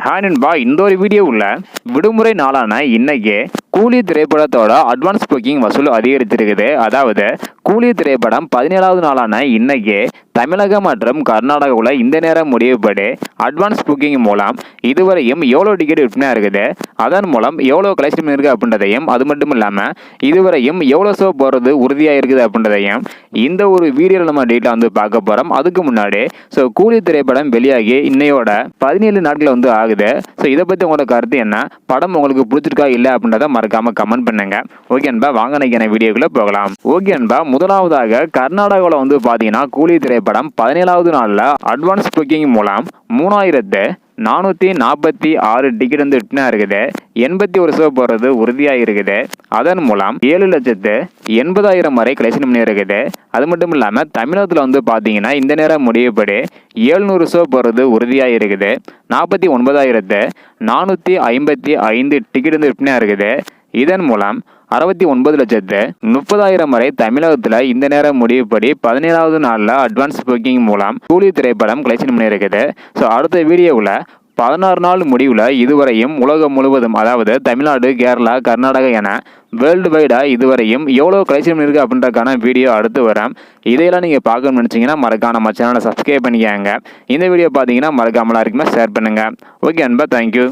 Hi பா இந்த ஒரு வீடியோவில் விடுமுறை நாளான இன்னைக்கு கூலி திரைப்படத்தோட அட்வான்ஸ் புக்கிங் வசூல் அதிகரித்திருக்குது. அதாவது கூலி திரைப்படம் பதினேழாவது நாளான இன்னைக்கு தமிழகம் மற்றும் கர்நாடகாவில் இந்த நேரம் முடிவுபடி அட்வான்ஸ் புக்கிங் மூலம் இதுவரையும் எவ்வளோ டிக்கெட் விற்பனை இருக்குது அதன் மூலம் எவ்வளோ கலெக்ஷன் இருக்குது அப்படின்றதையும் அது மட்டும் இல்லாமல் இதுவரையும் எவ்வளோ ஷோ போகிறது உறுதியாக இருக்குது அப்படின்றதையும் இந்த ஒரு வீடியோவில் நம்ம டீட்டெயில் வந்து பார்க்க போகிறோம் அதுக்கு முன்னாடி ஸோ கூலி திரைப்படம் வெளியாகி இன்னையோட பதினேழு நாட்கள் வந்து ஆகுது. ஸோ இதை பற்றி உங்களோட கருத்து என்ன? படம் உங்களுக்கு பிடிச்சிருக்கா இல்லை அப்படின்றத மறக்காம கமெண்ட் பண்ணுங்க. ஓகே அன்பா வாங்க நினைக்கிற வீடியோக்குள்ள போகலாம். ஓகே அன்பா முதலாவதாக கர்நாடகாவில் வந்து பார்த்தீங்கன்னா கூலி திரைப்படம் பதினேழாவது நாளில் அட்வான்ஸ் புக்கிங் மூலம் மூணாயிரத்து நானூற்றி நாற்பத்தி ஆறு டிக்கெட் வந்து விற்பனை இருக்குது. எண்பத்தி ஒரு ஷோ போகிறது உறுதியாக இருக்குது. அதன் மூலம் ஏழு லட்சத்து எண்பதாயிரம் வரை கலெக்ஷன் பண்ணி இருக்குது. அது மட்டும் இல்லாமல் தமிழகத்தில் வந்து பார்த்தீங்கன்னா இந்த நேரம் முடிவுப்படி ஏழ்நூறு ஷோ போகிறது உறுதியாக இருக்குது. நாற்பத்தி ஒன்பதாயிரத்து நானூற்றி ஐம்பத்தி ஐந்து டிக்கெட் வந்து விற்பனையாக இருக்குது. இதன் மூலம் அறுபத்தி ஒன்பது லட்சத்து முப்பதாயிரம் வரை தமிழகத்தில் இந்த நேரம் முடிவுப்படி பதினேழாவது நாளில் அட்வான்ஸ் புக்கிங் மூலம் கூலி திரைப்படம் கலெக்ஷன் பண்ணியிருக்குது. ஸோ அடுத்த வீடியோவில் பதினாறு நாள் முடிவில் இதுவரையும் உலகம் முழுவதும் அதாவது தமிழ்நாடு கேரளா கர்நாடகா என வேர்ல்டு வைடாக இதுவரையும் எவ்வளோ கலெக்ஷன் இருக்குது அப்படின்றக்கான வீடியோ அடுத்து வரேன் இதையெல்லாம் நீங்கள் பார்க்கணும்னு நினச்சிங்கன்னா மறக்காம நம்ம சேனலை சப்ஸ்கிரைப் பண்ணிக்கோங்க. இந்த வீடியோ பார்த்தீங்கன்னா மறக்காமலாம் இருக்குமே ஷேர் பண்ணுங்கள் ஓகே அன்பா தேங்க்யூ